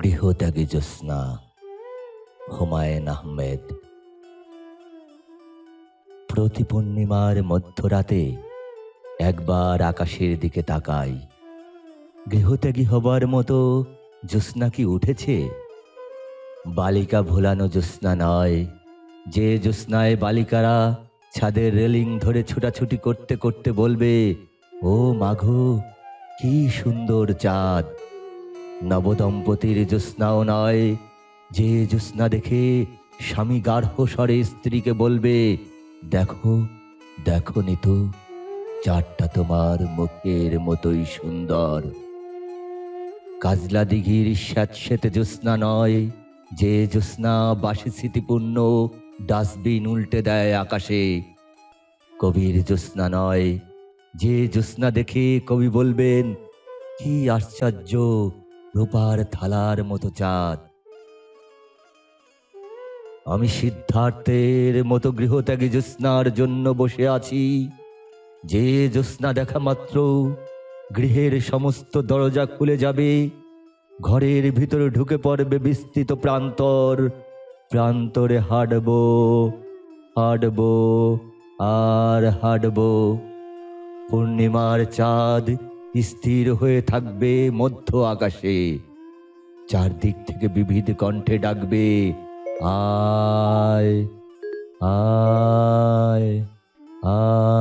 গৃহত্যাগী জ্যোৎস্না হুমায়ুন আহমেদ। প্রতি পূর্ণিমার মধ্যরাতে একবার আকাশের দিকে তাকাই। গৃহত্যাগী হবার মতো জ্যোৎস্না কি উঠেছে? বালিকা ভোলানো জ্যোৎস্না নয়। যে জ্যোৎস্নায় বালিকারা ছাদের রেলিং ধরে ছুটাছুটি করতে করতে বলবে, ও মাঘো কি সুন্দর চাঁদ! নবদম্পতির জ্যোৎস্নাও নয়। যে জ্যোৎস্না দেখে স্বামী গার্হ স্বরে স্ত্রীকে বলবে, দেখো দেখো নিতু, চারটা তোমার মুখের মতোই সুন্দর। কাজলা দিঘির স্যাঁতস্যাঁতে জ্যোৎস্না নয়। যে জ্যোৎস্না বাসি স্মৃতিপূর্ণ ডাস্টবিন উল্টে দেয় আকাশে। কবির জ্যোৎস্না নয়। যে জ্যোৎস্না দেখে কবি বলবেন, কি আশ্চর্য! রূপার থালার মতো চাঁদ। আমি সিদ্ধার্থের মতো গৃহত্যাগী জ্যোৎস্নার জন্য বসে আছি। যে জ্যোৎস্না দেখা মাত্র গৃহের সমস্ত দরজা খুলে যাবে, ঘরের ভিতরে ঢুকে পড়বে বিস্তৃত প্রান্তর। প্রান্তরে হাঁটব হাঁটব আর হাঁটব। পূর্ণিমার চাঁদ স্থির হয়ে থাকবে মধ্য আকাশে। চারদিক থেকে বিবিধ কণ্ঠে ডাকবে আয় আয় আয়।